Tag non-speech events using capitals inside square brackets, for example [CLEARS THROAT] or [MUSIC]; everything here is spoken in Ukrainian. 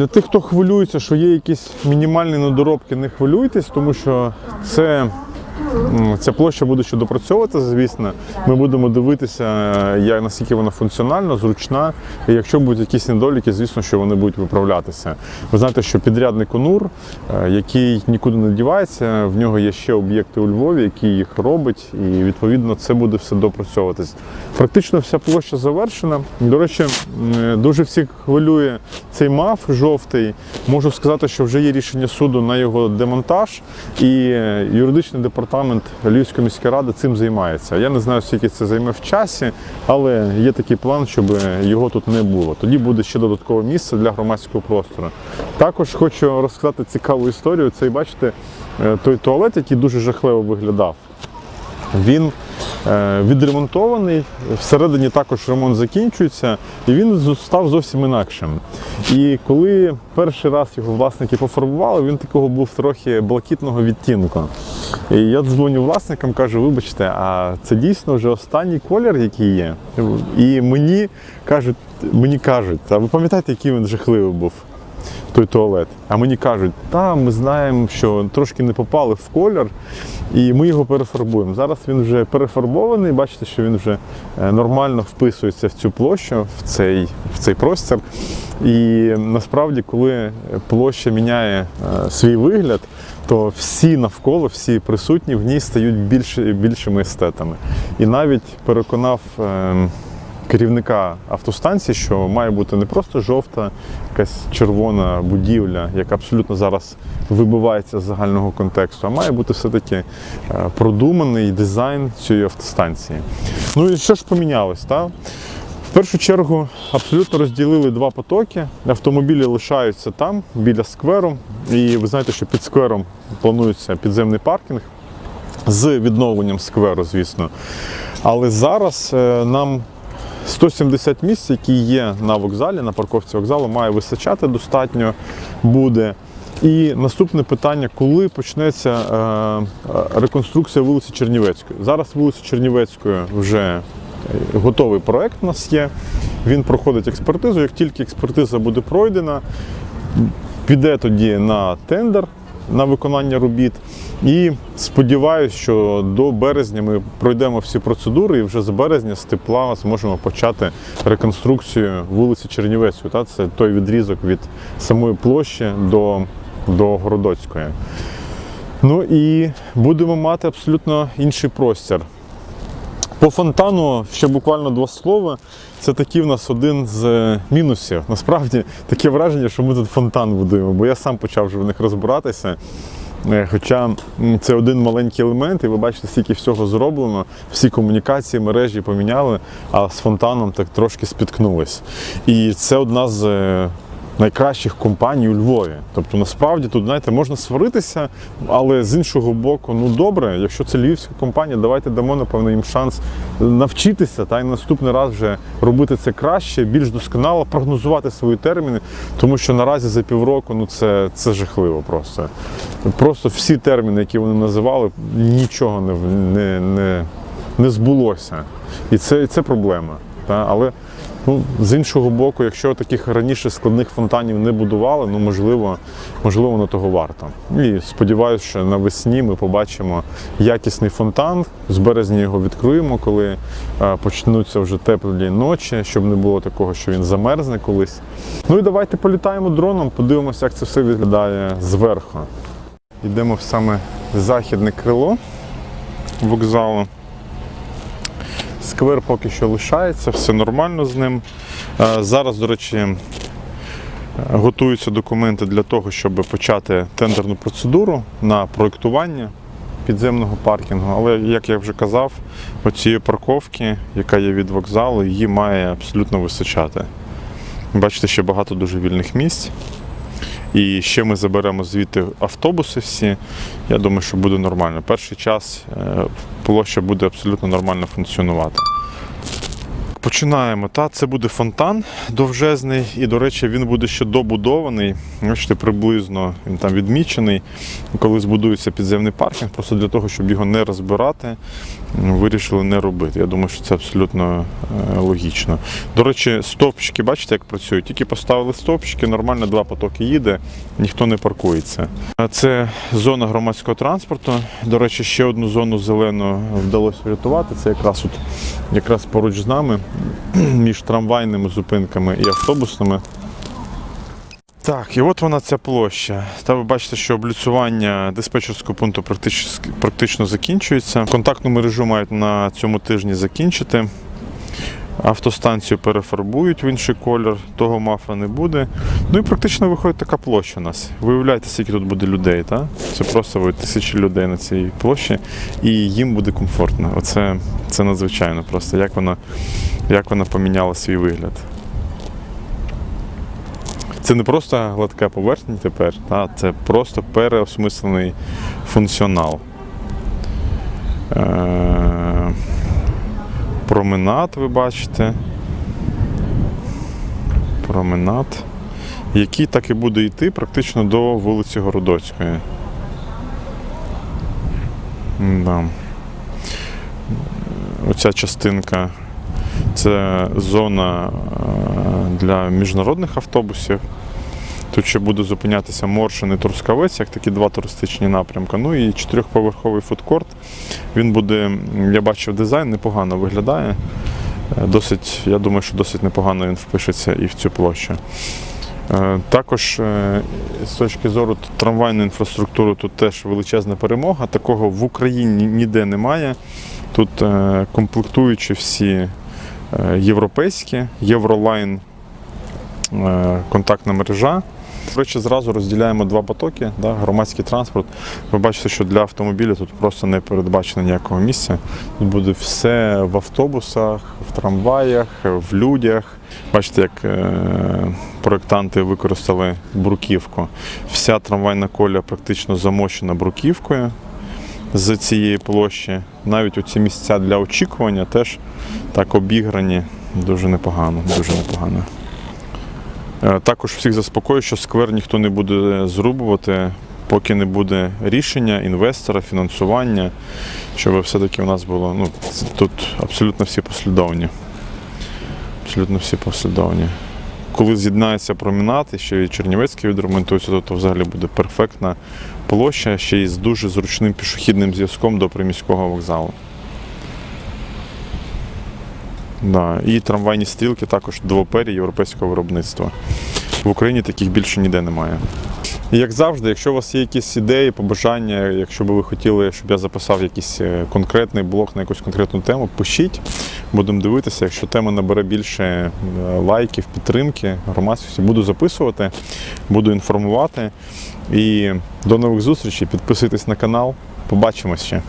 Для тих, хто хвилюється, що є якісь мінімальні недоробки, не хвилюйтесь, тому що це. Ця площа буде ще допрацьовуватися, звісно. Ми будемо дивитися, як, наскільки вона функціональна, зручна. І якщо будуть якісь недоліки, звісно, що вони будуть виправлятися. Ви знаєте, що підрядний конур, е, який нікуди не дівається, в нього є ще об'єкти у Львові, які їх робить, і відповідно це буде все допрацьовуватись. Практично вся площа завершена. До речі, дуже всіх хвилює цей маф жовтий. Можу сказати, що вже є рішення суду на його демонтаж, і е, юридичний департамент Львівської міської ради цим займається. Я не знаю, скільки це займе в часі, але є такий план, щоб його тут не було. Тоді буде ще додаткове місце для громадського простору. Також хочу розказати цікаву історію. Це, бачите, е, той туалет, який дуже жахливо виглядав. Він е, відремонтований, всередині також ремонт закінчується, і він став зовсім інакшим. І коли перший раз його власники пофарбували, він такого був трохи блакитного відтінку. І я дзвоню власникам, кажу, вибачте, а це дійсно вже останній колір, який є. І мені кажуть, мені кажуть, а ви пам'ятаєте, який він жахливий був? той туалет. А мені кажуть, та ми знаємо, що трошки не попали в колір, і ми його перефарбуємо. Зараз він вже перефарбований, бачите, що він вже е, нормально вписується в цю площу, в цей, в цей простір. І насправді, коли площа міняє е, свій вигляд, то всі навколо, всі присутні в ній стають більш, більшими естетами. І навіть переконав. е, керівника автостанції, що має бути не просто жовта, якась червона будівля, яка абсолютно зараз вибивається з загального контексту, а має бути все-таки е, продуманий дизайн цієї автостанції. Ну і що ж помінялось? Та? В першу чергу абсолютно розділили два потоки. Автомобілі лишаються там, біля скверу. І ви знаєте, що під сквером планується підземний паркінг з відновленням скверу, звісно. Але зараз е, нам 170 місць, які є на вокзалі, на парковці вокзалу, має вистачати достатньо буде. І наступне питання, коли почнеться е, е, реконструкція вулиці Чернівецької. Зараз вулиця Чернівецької вже готовий проект у нас є. Він проходить експертизу. Як тільки експертиза буде пройдена, піде тоді на тендер на виконання робіт. І сподіваюся, що до березня ми пройдемо всі процедури і вже з березня з тепла зможемо почати реконструкцію вулиці Чернівецької. Та? Це той відрізок від самої площі до, до Городоцької. Ну і будемо мати абсолютно інший простір. По фонтану ще буквально два слова. Це такий в нас один з е, мінусів. Насправді таке враження, що ми тут фонтан будуємо, бо я сам почав вже в них розбиратися. Е, Хоча це один маленький елемент, і ви бачите, скільки всього зроблено, всі комунікації, мережі поміняли, а з фонтаном так трошки спіткнулись. І це одна з е, найкращих компаній у Львові. Тобто, насправді тут, знаєте, можна сваритися, але з іншого боку, ну добре, якщо це львівська компанія, давайте дамо, напевно, їм шанс навчитися та й наступний раз вже робити це краще, більш досконало, прогнозувати свої терміни, тому що наразі за півроку ну це, це жахливо просто. Просто всі терміни, які вони називали, нічого не, не, не, не збулося. І це, і це проблема. Та? Але ну, з іншого боку, якщо таких раніше складних фонтанів не будували, ну можливо, можливо, воно того варто. І сподіваюся, що навесні ми побачимо якісний фонтан. З березня його відкриємо, коли е, почнуться вже теплі ночі, щоб не було такого, що він замерзне колись. Ну і давайте політаємо дроном, подивимося, як це все виглядає зверху. Йдемо в саме західне крило вокзалу. Сквер поки що лишається, все нормально з ним. Е, Зараз, до речі, е, готуються документи для того, щоб почати тендерну процедуру на проєктування підземного паркінгу. Але, як я вже казав, оцієї парковки, яка є від вокзалу, її має абсолютно вистачати. Бачите, ще багато дуже вільних місць. І ще ми заберемо звідти автобуси всі. Я думаю, що буде нормально. Перший час е, площа буде абсолютно нормально функціонувати. Починаємо. Та це буде фонтан довжезний, і, до речі, він буде ще добудований. Бачите, приблизно він там відмічений. Коли збудується підземний паркінг, просто для того, щоб його не розбирати, вирішили не робити. Я думаю, що це абсолютно е, логічно. До речі, стовпчики, бачите, як працюють? Тільки поставили стовпчики, нормально два потоки їде, ніхто не паркується. Це зона громадського транспорту. До речі, ще одну зону зелену вдалося врятувати. Це якраз от якраз поруч з нами, [CLEARS THROAT] між трамвайними зупинками і автобусними. Так, і от вона ця площа. Та ви бачите, що обліцювання диспетчерського пункту практично, закінчується. Контактну мережу мають на цьому тижні закінчити. Автостанцію перефарбують в інший колір, того мафа не буде. Ну і практично виходить така площа у нас. Виявляєте, скільки тут буде людей, так? Це просто тисячі людей на цій площі, і їм буде комфортно. Оце це надзвичайно просто, як вона, як вона поміняла свій вигляд. Це не просто гладка поверхня тепер, та, це просто переосмислений функціонал. Е- променад, ви бачите. Променад, який так і буде йти практично до вулиці Городоцької. Да. Оця частинка це зона е, для міжнародних автобусів. Тут ще буде зупинятися Моршин і Трускавець, як такі два туристичні напрямки. Ну і чотирьохповерховий фудкорт. Він буде, я бачив дизайн, непогано виглядає. Е, Досить, я думаю, що досить непогано він впишеться і в цю площу. Е, Також е, з точки зору трамвайної інфраструктури тут теж величезна перемога. Такого в Україні ніде немає. Тут комплектуючі всі європейські, Євролайн контактна мережа. Речі, зразу розділяємо два потоки, да, громадський транспорт. Ви бачите, що для автомобіля тут просто не передбачено ніякого місця. Тут буде все в автобусах, в трамваях, в людях. Бачите, як е, проєктанти використали бруківку. Вся трамвайна коля практично замощена бруківкою з цієї площі. Навіть оці місця для очікування теж так обіграні дуже непогано. Дуже непогано. Е, Також всіх заспокоюю, що сквер ніхто не буде зрубувати, поки не буде рішення інвестора, фінансування, щоб все-таки у нас було. Ну, тут абсолютно всі послідовні. Абсолютно всі послідовні. Коли з'єднається промінат і ще і Чернівецький відремонтується, то, то взагалі буде перфектна площа, ще й з дуже зручним пішохідним зв'язком до приміського вокзалу. Да. І трамвайні стрілки також двопері європейського виробництва. В Україні таких більше ніде немає. І як завжди, якщо у вас є якісь ідеї, побажання, якщо би ви хотіли, щоб я записав якийсь е, конкретний блог на якусь конкретну тему, пишіть, будемо дивитися. Якщо тема набере більше е, лайків, підтримки, громадськості, буду записувати, буду інформувати. І до нових зустрічей. Підписуйтесь на канал. Побачимось ще.